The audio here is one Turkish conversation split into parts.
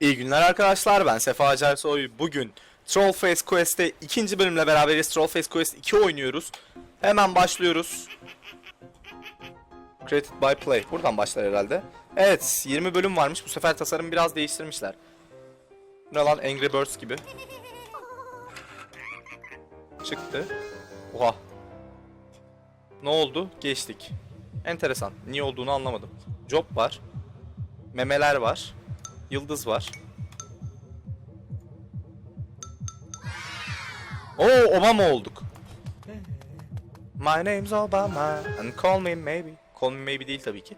İyi günler arkadaşlar ben Sefa Acarsoy. Bugün Trollface Quest'te ikinci bölümle beraberiz. Trollface Quest 2 oynuyoruz. Hemen başlıyoruz. Created by Play. Buradan başlar herhalde. Evet 20 bölüm varmış. Bu sefer tasarım biraz değiştirmişler. Ne lan Angry Birds gibi. Çıktı. Oha. Ne oldu? Geçtik. Enteresan. Niye olduğunu anlamadım. Job var. Memeler var. Yıldız var. Oo Obama olduk. My name's Obama and call me maybe. Call me maybe değil tabii ki.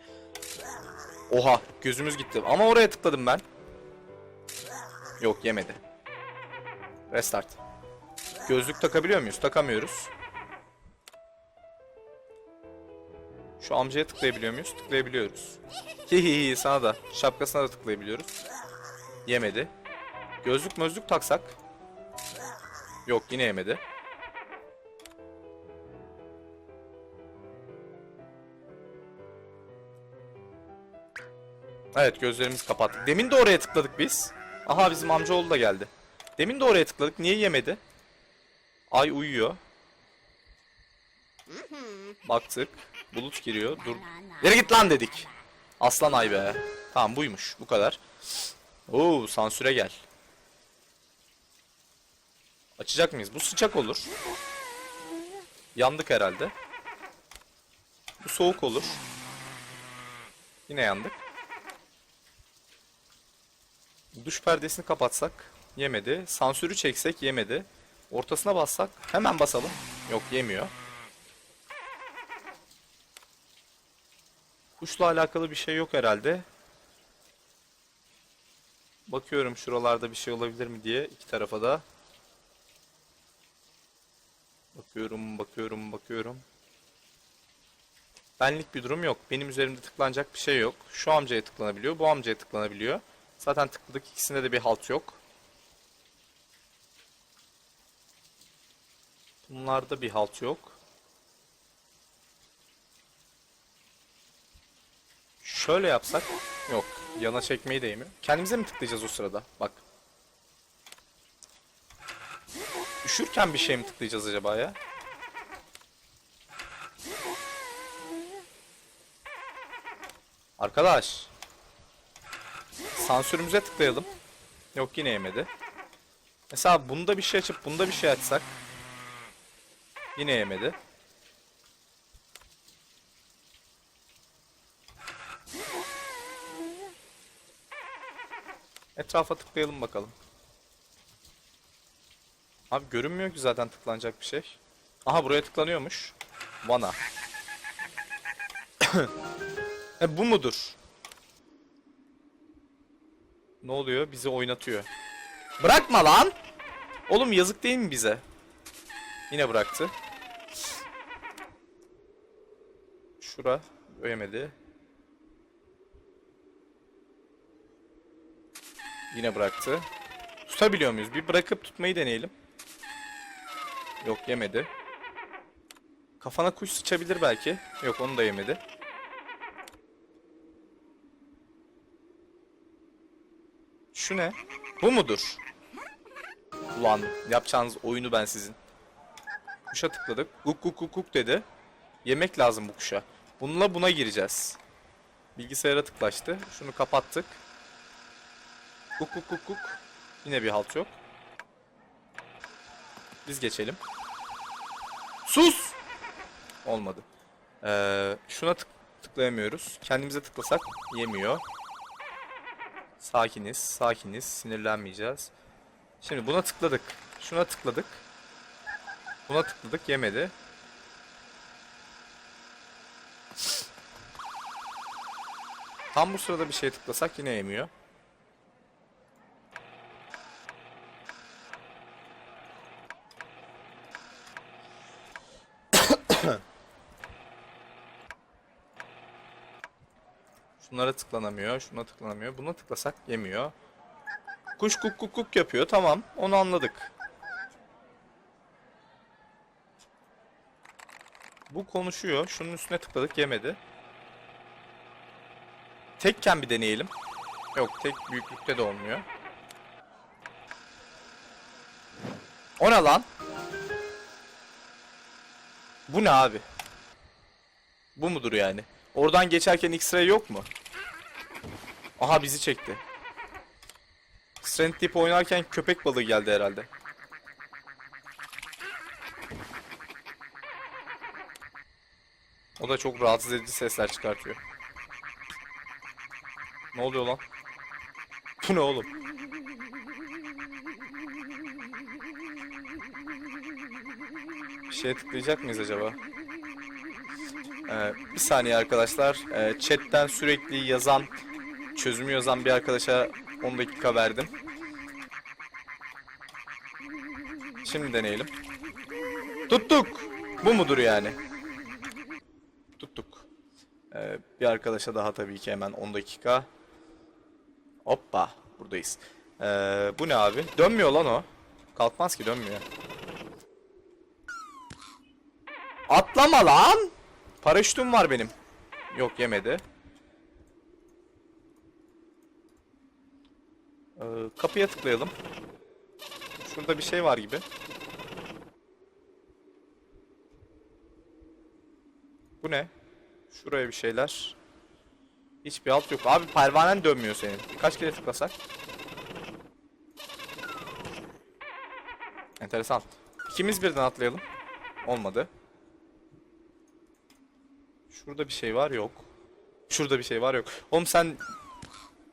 Oha gözümüz gitti. Ama oraya tıkladım ben. Yok yemedi. Restart. Gözlük takabiliyor muyuz? Takamıyoruz. Şu amcaya tıklayabiliyor muyuz? Tıklayabiliyoruz. Hihihi sana da. Şapkasına da tıklayabiliyoruz. Yemedi. Gözlük mözlük taksak. Yok yine yemedi. Evet gözlerimizi kapattık. Demin de oraya tıkladık biz. Aha bizim amcaoğlu da geldi. Demin de oraya tıkladık. Niye yemedi? Ay uyuyor. Baktık. Bulut giriyor. Dur. Yere git lan dedik. Aslan ay be. Tamam buymuş. Bu kadar. Oo sansüre gel. Açacak mıyız? Bu sıcak olur. Yandık herhalde. Bu soğuk olur. Yine yandık. Duş perdesini kapatsak yemedi. Sansürü çeksek yemedi. Ortasına bassak hemen basalım. Yok yemiyor. Kuşla alakalı bir şey yok herhalde. Bakıyorum şuralarda bir şey olabilir mi diye iki tarafa da. Bakıyorum, bakıyorum, bakıyorum. Benlik bir durum yok. Benim üzerimde tıklanacak bir şey yok. Şu amcaya tıklanabiliyor, bu amcaya tıklanabiliyor. Zaten tıkladık ikisinde de bir halt yok. Bunlarda bir halt yok. Şöyle yapsak. Yok. Yana çekmeyi değmiyor. Kendimize mi tıklayacağız o sırada? Bak. Üşürken bir şey mi tıklayacağız acaba ya? Arkadaş. Sansürümüze tıklayalım. Yok yine yemedi. Mesela bunda bir şey açıp bunda bir şey açsak. Yine yemedi. Etrafa tıklayalım bakalım. Abi görünmüyor ki zaten tıklanacak bir şey. Aha buraya tıklanıyormuş. Vana. e bu mudur? Ne oluyor? Bizi oynatıyor. Bırakma lan! Oğlum yazık değil mi bize? Yine bıraktı. Şura. Yemedi. Yine bıraktı. Tutabiliyor muyuz? Bir bırakıp tutmayı deneyelim. Yok yemedi. Kafana kuş sıçabilir belki. Yok onu da yemedi. Şu ne? Bu mudur? Ulan yapacağınız oyunu ben sizin. Kuşa tıkladık. Guk guk guk guk dedi. Yemek lazım bu kuşa. Bununla buna gireceğiz. Bilgisayara tıklaştı. Şunu kapattık. Kuk kuk kuk kuk. Yine bir halt yok. Biz geçelim. Sus! Olmadı. Ee, şuna tık tıklayamıyoruz. Kendimize tıklasak yemiyor. Sakiniz, sakiniz. Sinirlenmeyeceğiz. Şimdi buna tıkladık. Şuna tıkladık. Buna tıkladık yemedi. Tam bu sırada bir şey tıklasak yine yemiyor. Şunlara tıklanamıyor. Şuna tıklanamıyor. Buna tıklasak yemiyor. Kuş kuk kuk kuk yapıyor. Tamam. Onu anladık. Bu konuşuyor. Şunun üstüne tıkladık yemedi. Tekken bir deneyelim. Yok tek büyüklükte de olmuyor. O ne lan? Bu ne abi? Bu mudur yani? Oradan geçerken X-ray yok mu? Aha bizi çekti. Strand Deep oynarken köpek balığı geldi herhalde. O da çok rahatsız edici sesler çıkartıyor. Ne oluyor lan? Bu ne oğlum? Bir şeye tıklayacak mıyız acaba? Ee, bir saniye arkadaşlar. Ee, chatten sürekli yazan, çözümü yazan bir arkadaşa 10 dakika verdim. Şimdi deneyelim. Tuttuk. Bu mudur yani? Tuttuk. Ee, bir arkadaşa daha tabii ki hemen 10 dakika. Hoppa. Buradayız. Ee, bu ne abi? Dönmüyor lan o. Kalkmaz ki dönmüyor. Atlama lan! Paraşütüm var benim. Yok yemedi. Ee, kapıya tıklayalım. Şurada bir şey var gibi. Bu ne? Şuraya bir şeyler. Hiçbir alt yok. Abi pervanen dönmüyor senin. Kaç kere tıklasak? Enteresan. İkimiz birden atlayalım. Olmadı. Şurada bir şey var yok. Şurada bir şey var yok. Oğlum sen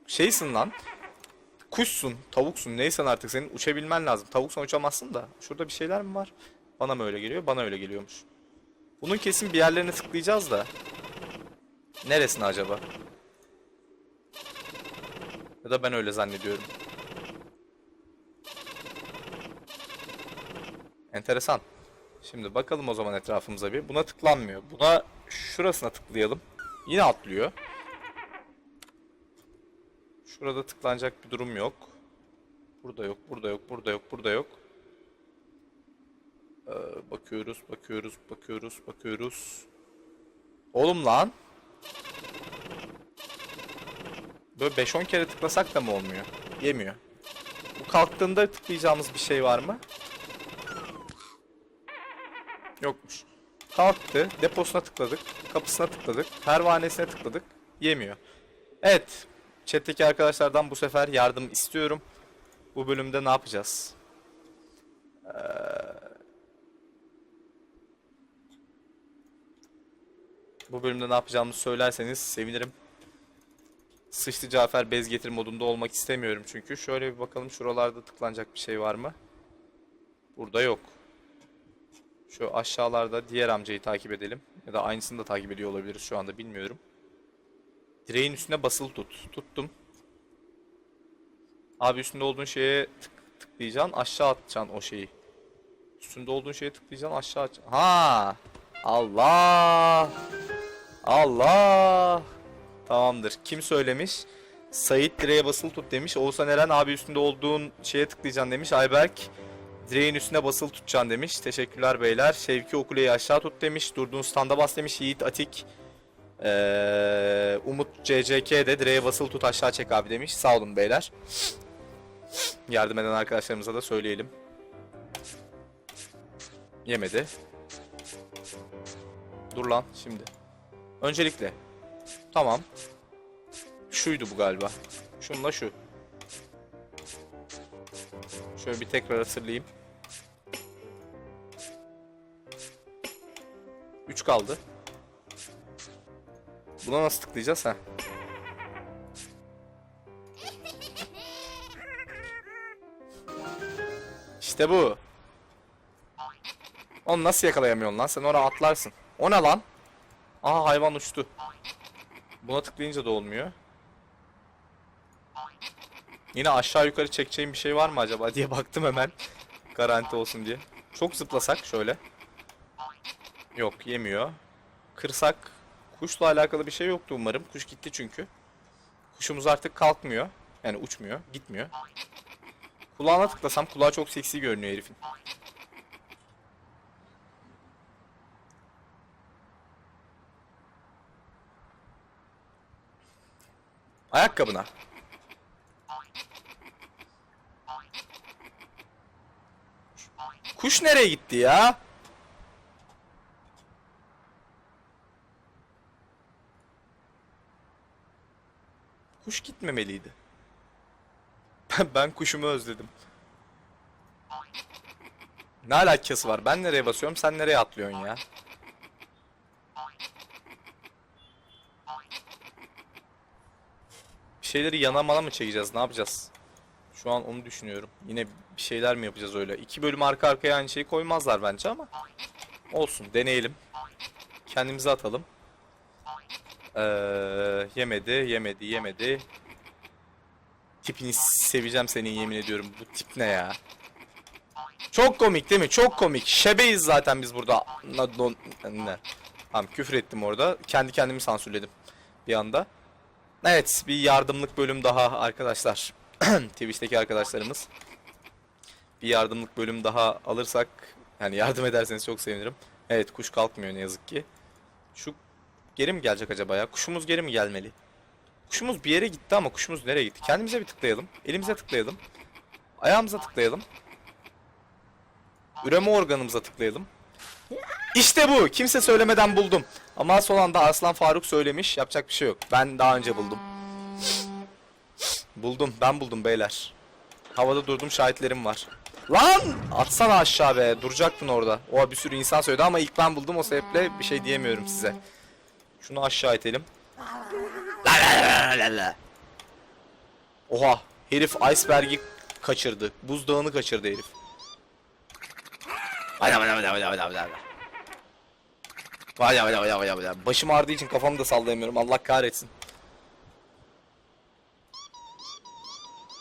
şeysin lan. Kuşsun, tavuksun. Neysen artık senin uçabilmen lazım. Tavuksan uçamazsın da. Şurada bir şeyler mi var? Bana mı öyle geliyor? Bana öyle geliyormuş. Bunun kesin bir yerlerine tıklayacağız da. Neresine acaba? Ya da ben öyle zannediyorum. Enteresan. Şimdi bakalım o zaman etrafımıza bir. Buna tıklanmıyor. Buna şurasına tıklayalım. Yine atlıyor. Şurada tıklanacak bir durum yok. Burada yok, burada yok, burada yok, burada yok. Ee, bakıyoruz, bakıyoruz, bakıyoruz, bakıyoruz. Oğlum lan. Böyle 5-10 kere tıklasak da mı olmuyor? Yemiyor. Bu kalktığında tıklayacağımız bir şey var mı? Yokmuş. Kalktı. Deposuna tıkladık. Kapısına tıkladık. Pervanesine tıkladık. Yemiyor. Evet. Chat'teki arkadaşlardan bu sefer yardım istiyorum. Bu bölümde ne yapacağız? Ee, Bu bölümde ne yapacağımızı söylerseniz sevinirim. Sıçtı Cafer bez getir modunda olmak istemiyorum çünkü. Şöyle bir bakalım şuralarda tıklanacak bir şey var mı? Burada yok. Şu aşağılarda diğer amcayı takip edelim. Ya da aynısını da takip ediyor olabiliriz şu anda bilmiyorum. Direğin üstüne basılı tut. Tuttum. Abi üstünde olduğun şeye tık, tıklayacaksın aşağı atacaksın o şeyi. Üstünde olduğun şeye tıklayacaksın aşağı at. Ha! Allah! Allah! Tamamdır. Kim söylemiş? Sait direğe basılı tut demiş. Oğuzhan Eren abi üstünde olduğun şeye tıklayacaksın demiş. Ayberk direğin üstüne basılı tutacaksın demiş. Teşekkürler beyler. Şevki okuleyi aşağı tut demiş. Durduğun standa bas demiş. Yiğit Atik ee, Umut CCK de direğe basılı tut aşağı çek abi demiş. Sağ olun beyler. Yardım eden arkadaşlarımıza da söyleyelim. Yemedi. Dur lan şimdi. Öncelikle. Tamam. Şuydu bu galiba. Şunla şu. Şöyle bir tekrar hatırlayayım. 3 kaldı. Buna nasıl tıklayacağız ha? İşte bu. Onu nasıl yakalayamıyorsun lan? Sen oraya atlarsın. O ne lan? Aha hayvan uçtu. Buna tıklayınca da olmuyor. Yine aşağı yukarı çekeceğim bir şey var mı acaba diye baktım hemen. Garanti olsun diye. Çok zıplasak şöyle. Yok yemiyor. Kırsak kuşla alakalı bir şey yoktu umarım. Kuş gitti çünkü. Kuşumuz artık kalkmıyor. Yani uçmuyor, gitmiyor. Kulağına tıklasam kulağı çok seksi görünüyor herifin. Ayakkabına. Kuş nereye gitti ya? Kuş gitmemeliydi. Ben, ben kuşumu özledim. Ne alakası var? Ben nereye basıyorum? Sen nereye atlıyorsun ya? Bir şeyleri yana mana mı çekeceğiz? Ne yapacağız? Şu an onu düşünüyorum. Yine bir şeyler mi yapacağız öyle? İki bölüm arka arkaya aynı şeyi koymazlar bence ama. Olsun deneyelim. Kendimize atalım. Ee, yemedi, yemedi, yemedi. Tipini seveceğim senin yemin ediyorum. Bu tip ne ya? Çok komik değil mi? Çok komik. Şebeyiz zaten biz burada. Ne? Tamam küfür ettim orada. Kendi kendimi sansürledim bir anda. Evet bir yardımlık bölüm daha arkadaşlar. Twitch'teki arkadaşlarımız. Bir yardımlık bölüm daha alırsak yani yardım ederseniz çok sevinirim. Evet kuş kalkmıyor ne yazık ki. Şu geri mi gelecek acaba ya? Kuşumuz geri mi gelmeli? Kuşumuz bir yere gitti ama kuşumuz nereye gitti? Kendimize bir tıklayalım. Elimize tıklayalım. Ayağımıza tıklayalım. Üreme organımıza tıklayalım. İşte bu. Kimse söylemeden buldum. Ama son anda Aslan Faruk söylemiş. Yapacak bir şey yok. Ben daha önce buldum. Buldum. Ben buldum beyler. Havada durdum şahitlerim var. Lan! Atsana aşağı be. Duracaktın orada. O bir sürü insan söyledi ama ilk ben buldum o sebeple bir şey diyemiyorum size. Şunu aşağı itelim. La la la la la. Oha. Herif iceberg'i kaçırdı. Buzdağını kaçırdı herif. Vaya vaya vaya vaya vaya vaya. Vaya vaya vaya vaya vaya. Başım ağrıdığı için kafamı da sallayamıyorum. Allah kahretsin.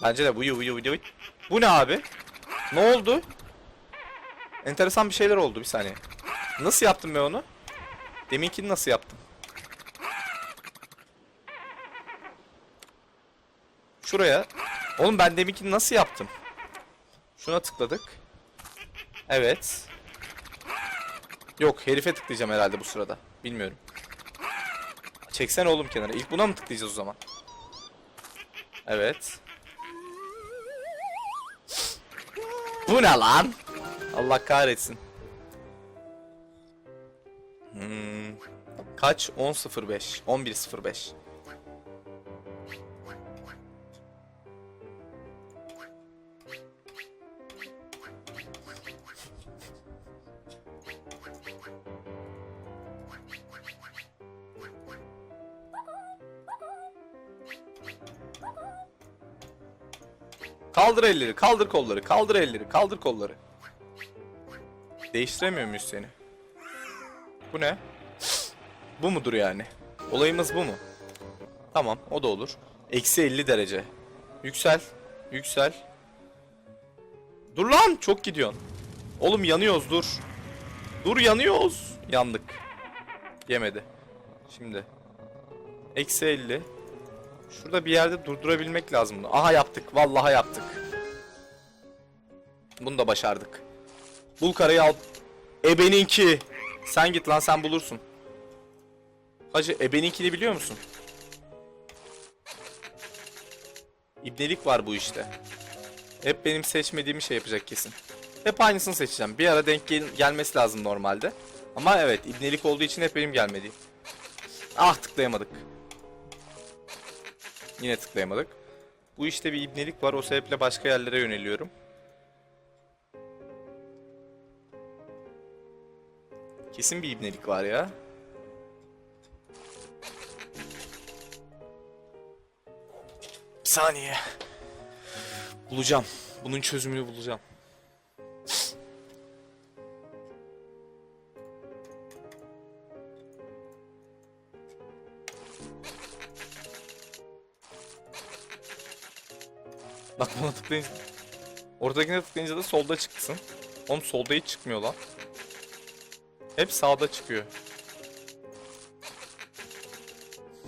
Bence de bu yu yu yu. Bu ne abi? Ne oldu? Enteresan bir şeyler oldu bir saniye. Nasıl yaptım ben onu? Deminkini nasıl yaptım? Şuraya. Oğlum ben deminkini nasıl yaptım? Şuna tıkladık. Evet. Yok herife tıklayacağım herhalde bu sırada. Bilmiyorum. Çeksene oğlum kenara. İlk buna mı tıklayacağız o zaman? Evet. Bu ne lan? Allah kahretsin. Hmm. Kaç? 10.05. 11.05. Kaldır elleri, kaldır kolları, kaldır elleri, kaldır kolları. Değiştiremiyor muyuz seni? Bu ne? Bu mudur yani? Olayımız bu mu? Tamam, o da olur. Eksi 50 derece. Yüksel, yüksel. Dur lan, çok gidiyorsun. Oğlum yanıyoruz, dur. Dur yanıyoruz. Yandık. Yemedi. Şimdi. Eksi 50. Şurada bir yerde durdurabilmek lazım. Aha yaptık. Vallahi yaptık. Bunu da başardık. Bul karayı al. Ebeninki. Sen git lan sen bulursun. Hacı ebeninkini biliyor musun? İbnelik var bu işte. Hep benim seçmediğimi şey yapacak kesin. Hep aynısını seçeceğim. Bir ara denk gel- gelmesi lazım normalde. Ama evet ibnelik olduğu için hep benim gelmediğim. Ah tıklayamadık. Yine tıklayamadık. Bu işte bir ibnelik var. O sebeple başka yerlere yöneliyorum. Kesin bir ibnelik var ya. Bir saniye. Bulacağım. Bunun çözümünü bulacağım. Bak buna tıklayınca... Ortadakine tıklayınca da solda çıksın. Oğlum solda hiç çıkmıyor lan. Hep sağda çıkıyor.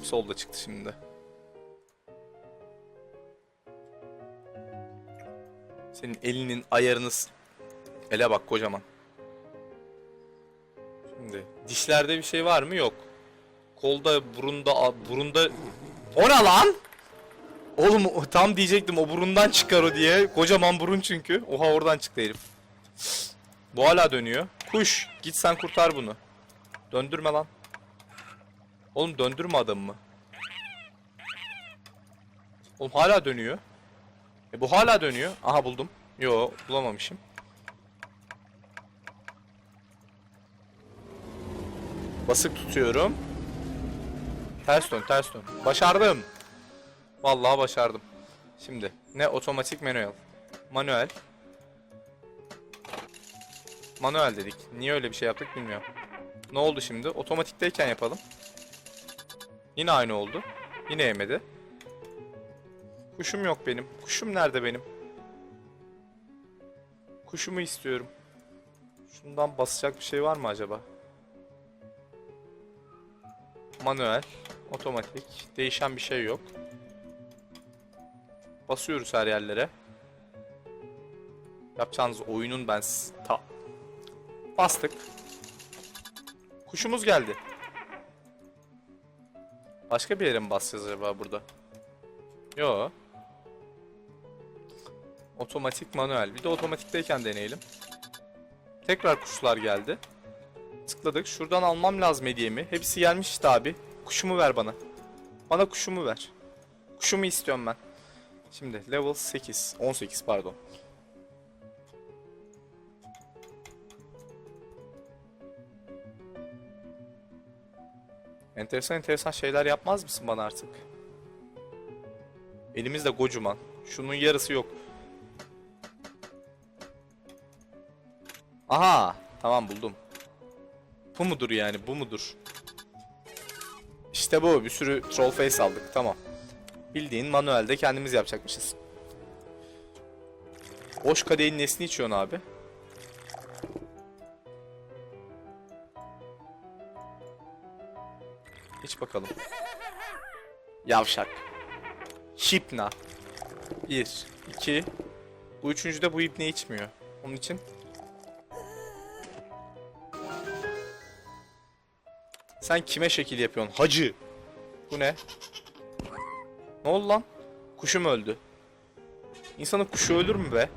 Solda çıktı şimdi. Senin elinin ayarını... s- Ele bak kocaman. Şimdi dişlerde bir şey var mı? Yok. Kolda, burunda, burunda... O ne lan? Oğlum tam diyecektim o burundan çıkar o diye. Kocaman burun çünkü. Oha oradan çıktı herif. Bu hala dönüyor. Kuş git sen kurtar bunu. Döndürme lan. Oğlum döndürme adamımı. Oğlum hala dönüyor. E bu hala dönüyor. Aha buldum. Yo bulamamışım. Basık tutuyorum. Ters dön, ters dön. Başardım. Vallahi başardım. Şimdi ne otomatik manuel. Manuel. Manuel dedik. Niye öyle bir şey yaptık bilmiyorum. Ne oldu şimdi? Otomatikteyken yapalım. Yine aynı oldu. Yine yemedi. Kuşum yok benim. Kuşum nerede benim? Kuşumu istiyorum. Şundan basacak bir şey var mı acaba? Manuel, otomatik, değişen bir şey yok. Basıyoruz her yerlere. Yapacağınız oyunun ben ta bastık. Kuşumuz geldi. Başka bir yere mi basacağız acaba burada? Yo. Otomatik manuel. Bir de otomatikteyken deneyelim. Tekrar kuşlar geldi. Tıkladık. Şuradan almam lazım hediyemi. Hepsi gelmiş işte abi. Kuşumu ver bana. Bana kuşumu ver. Kuşumu istiyorum ben. Şimdi level 8. 18 pardon. Enteresan enteresan şeyler yapmaz mısın bana artık? Elimizde kocaman. Şunun yarısı yok. Aha! Tamam buldum. Bu mudur yani? Bu mudur? İşte bu. Bir sürü troll face aldık. Tamam. Bildiğin manuelde kendimiz yapacakmışız. Boş kadehin nesini içiyorsun abi? İç bakalım. Yavşak. Hipna. Bir, iki. Bu üçüncüde bu ipne içmiyor. Onun için Sen kime şekil yapıyorsun? Hacı. Bu ne? Ne oldu lan? Kuşum öldü. İnsanın kuşu ölür mü be?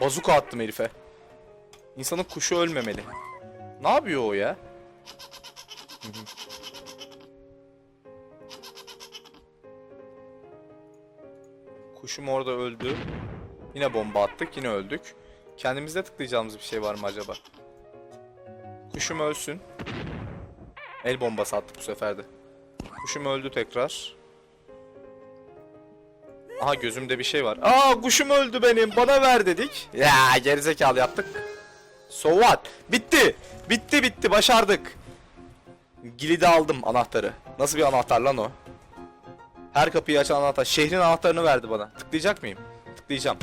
Bazuka attım herife. İnsanın kuşu ölmemeli. Ne yapıyor o ya? Kuşum orada öldü. Yine bomba attık, yine öldük. Kendimizde tıklayacağımız bir şey var mı acaba? Kuşum ölsün. El bombası attık bu sefer de. Kuşum öldü tekrar. Aha gözümde bir şey var. Aa kuşum öldü benim. Bana ver dedik. Ya gerizekalı yaptık. So what? Bitti. Bitti bitti. Başardık. Gilidi aldım anahtarı. Nasıl bir anahtar lan o? Her kapıyı açan anahtar. Şehrin anahtarını verdi bana. Tıklayacak mıyım? Tıklayacağım.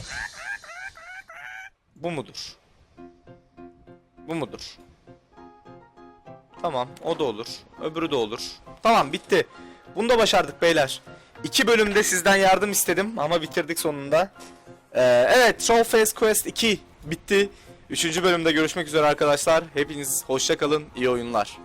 Bu mudur? Bu mudur? Tamam o da olur. Öbürü de olur. Tamam bitti. Bunu da başardık beyler. İki bölümde sizden yardım istedim ama bitirdik sonunda. Ee, evet Troll Face Quest 2 bitti. Üçüncü bölümde görüşmek üzere arkadaşlar. Hepiniz hoşça kalın. iyi oyunlar.